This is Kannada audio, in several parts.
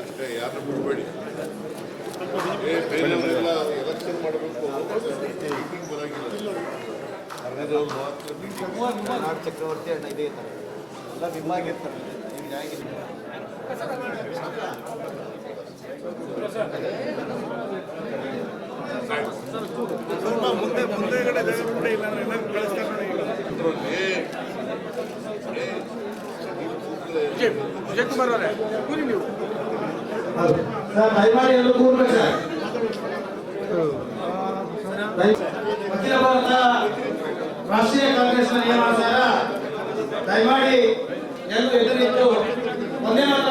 ಅಷ್ಟೇ ಯಾರನ್ನ ಬಿಡಬೇಡಿ ಬೇರೆಯವರೆಲ್ಲ ಎಲೆಕ್ಷನ್ ಮಾಡಬೇಕು ಮೀಟಿಂಗ್ ಬರಂಗಿಲ್ಲ ಅರ್ಧದವ್ರು ಮಾತ್ರ ಚಕ್ರವರ್ತಿ ಅಣ್ಣ ಇದೇ ಇರ್ತಾರೆ ಎಲ್ಲ ನಿಮ್ಮಾಗಿರ್ತಾರೆ ನಿಮ್ಗೆ ದಯಮಾಡಿ ಎಲ್ಲರೂ ಕೂರ್ಬೇಕು ಅಖಿಲ ಭಾರತ ರಾಷ್ಟ್ರೀಯ ಕಾಂಗ್ರೆಸ್ನ ನಿಯಮಾನುಸಾರ ದಯಮಾಡಿ ಎಲ್ಲರೂ ಎದುರಿದ್ದು ಒಂದೇ ಮಾತ್ರ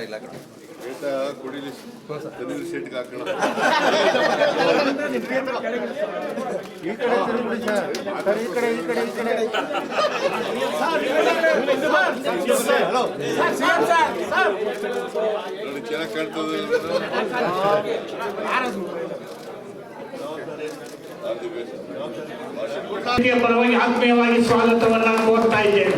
ಇಲ್ಲ ಕಣೆ. ಪೇಟ ಕುಡಿಲಿ. ಹಾಕೋಣ. ನೋಡಿ ಚೆನ್ನಾಗಿ ಕಾಣ್ತದೆ. ಪರವಾಗಿ ಆತ್ಮೀಯವಾಗಿ ಸ್ವಾಗತವನ್ನು ಕೋರ್ತಾ ಇದ್ದೇನೆ.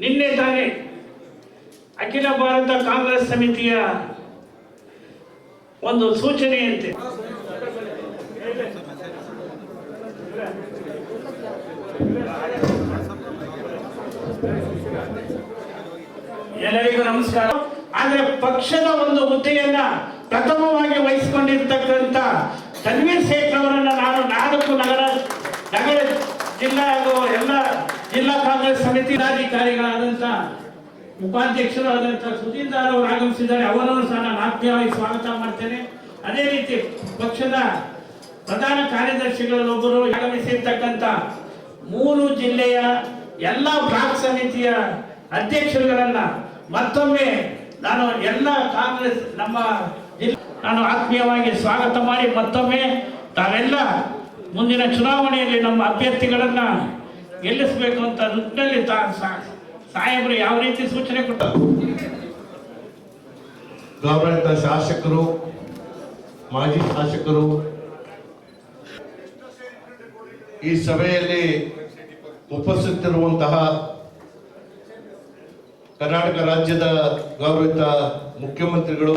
ನಿನ್ನೆ ತಾನೇ ಅಖಿಲ ಭಾರತ ಕಾಂಗ್ರೆಸ್ ಸಮಿತಿಯ ಒಂದು ಸೂಚನೆಯಂತೆ. ಎಲ್ಲರಿಗೂ ನಮಸ್ಕಾರ. ಆದರೆ ಪಕ್ಷದ ಒಂದು ಹುದ್ದೆಯನ್ನ ಪ್ರಥಮವಾಗಿ ವಹಿಸಿಕೊಂಡಿರ್ತಕ್ಕಂಥ ಸಮಿತಿ ಅಧಿಕಾರಿಗಳಾದಂತಹ ಉಪಾಧ್ಯಕ್ಷರಾದಂತಹ ಸುಧೀರ್ ದಾರ್ ಅವರು ಆಗಮಿಸಿದ್ದಾರೆ. ಅವರನ್ನು ಸಹ ನಾನು ಆತ್ಮೀಯವಾಗಿ ಸ್ವಾಗತ ಮಾಡ್ತೇನೆ. ಅದೇ ರೀತಿ ಪಕ್ಷದ ಪ್ರಧಾನ ಕಾರ್ಯದರ್ಶಿಗಳಲ್ಲೊಬ್ಬರು ಆಗಮಿಸಿರ್ತಕ್ಕಂಥ ಮೂರು ಜಿಲ್ಲೆಯ ಎಲ್ಲ ಬ್ಲಾಕ್ ಸಮಿತಿಯ ಅಧ್ಯಕ್ಷರುಗಳನ್ನ ಮತ್ತೊಮ್ಮೆ ನಾನು ಎಲ್ಲ ಕಾಂಗ್ರೆಸ್ ನಮ್ಮ ನಾನು ಆತ್ಮೀಯವಾಗಿ ಸ್ವಾಗತ ಮಾಡಿ ಮತ್ತೊಮ್ಮೆ ತಾವೆಲ್ಲ ಮುಂದಿನ ಚುನಾವಣೆಯಲ್ಲಿ ನಮ್ಮ ಅಭ್ಯರ್ಥಿಗಳನ್ನ ಗೆಲ್ಲಿಸಬೇಕು ಅಂತ ನಿಟ್ಟಿನಲ್ಲಿ ಸಾಹೇಬರು ಯಾವ ರೀತಿ ಸೂಚನೆ ಕೊಟ್ಟರು ಗೌರವಿತ ಶಾಸಕರು, ಮಾಜಿ ಶಾಸಕರು, ಈ ಸಭೆಯಲ್ಲಿ ಉಪಸ್ಥಿತಿರುವಂತಹ ಕರ್ನಾಟಕ ರಾಜ್ಯದ ಗೌರವಿತ ಮುಖ್ಯಮಂತ್ರಿಗಳು